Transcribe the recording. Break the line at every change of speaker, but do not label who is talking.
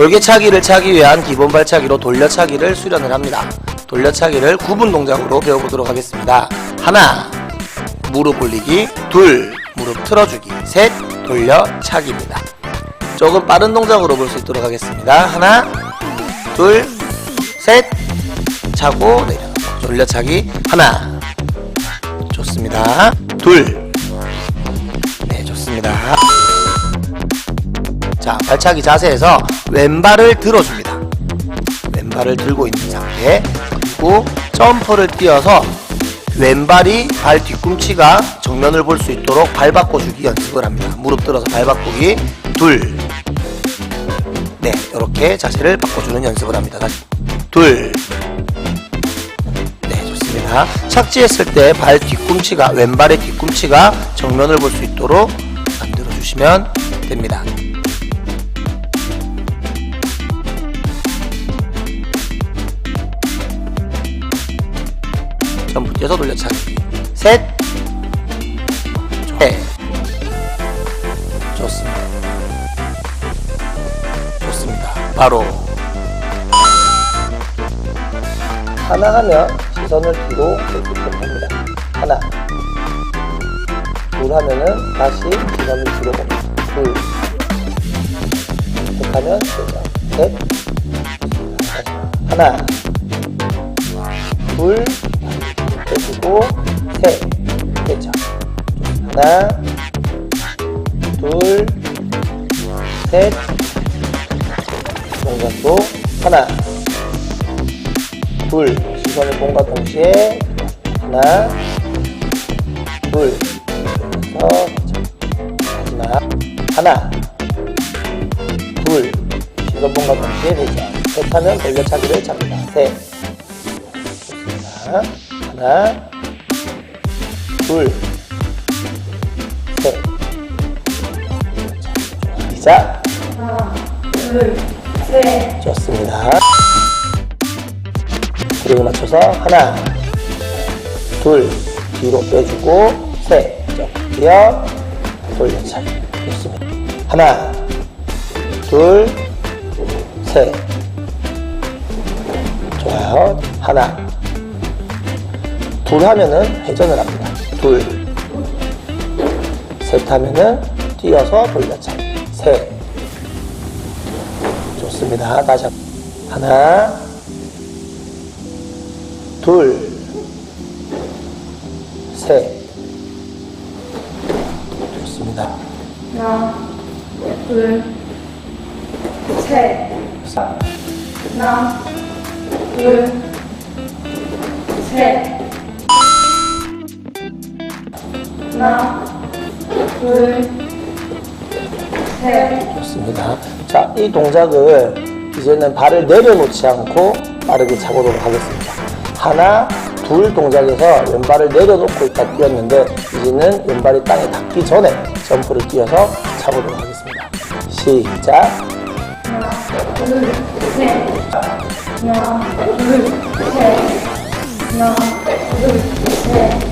돌개차기를 차기 위한 기본 발차기로 돌려차기를 수련을 합니다. 돌려차기를 구분 동작으로 배워보도록 하겠습니다. 하나, 무릎 올리기. 둘, 무릎 틀어주기. 셋, 돌려차기입니다. 조금 빠른 동작으로 볼 수 있도록 하겠습니다. 하나, 둘, 셋, 차고 내려. 돌려차기. 하나, 좋습니다. 둘, 네, 좋습니다. 자, 발차기 자세에서 왼발을 들어줍니다. 왼발을 들고 있는 상태. 그리고 점프를 뛰어서 왼발이 발 뒤꿈치가 정면을 볼 수 있도록 발 바꿔주기 연습을 합니다. 무릎 들어서 발 바꾸기. 둘. 네, 이렇게 자세를 바꿔주는 연습을 합니다. 다시. 둘. 네, 좋습니다. 착지했을 때 발 뒤꿈치가, 왼발의 뒤꿈치가 정면을 볼 수 있도록 만들어 주시면 됩니다. 뛰어서 돌려차기. 셋. 넷. 좋습니다. 좋습니다. 바로. 하나 하면 시선을 뒤로 합니다. 하나. 둘 하면은 다시 시선을 뒤로 봅니다. 둘셋 하면 셋. 하나. 둘 빼주고 셋 됐죠? 하나 둘셋. 동작도 하나. 둘. 시선을 본과 동시에 하나 둘. 그래서 마지막 하나. 둘. 시선 본과 동시에 되죠? 셋 하면 돌려차기를 잡니다. 셋 하나 둘 셋. 시작.
셋,
좋습니다. 그리고 맞춰서 하나, 둘, 뒤로 빼주고, 셋, 쭉 뛰어, 돌려차기. 좋습니다. 하나, 둘, 셋. 좋아요. 하나, 둘 하면은 회전을 합니다. 둘, 셋 하면은 뛰어서 돌려차기. 셋. 좋습니다. 다시 한 번. 하나, 둘, 셋. 좋습니다.
하나, 둘, 셋,
사,
하나, 둘,
좋습니다. 자, 이 동작을 이제는 발을 내려놓지 않고 빠르게 차보도록 하겠습니다. 하나, 둘 동작에서 왼발을 내려놓고 있다 뛰었는데 이제는 왼발이 땅에 닿기 전에 점프를 뛰어서 차보도록 하겠습니다. 시작.
하나, 둘, 셋, 하나, 둘, 셋, 하나, 둘, 셋,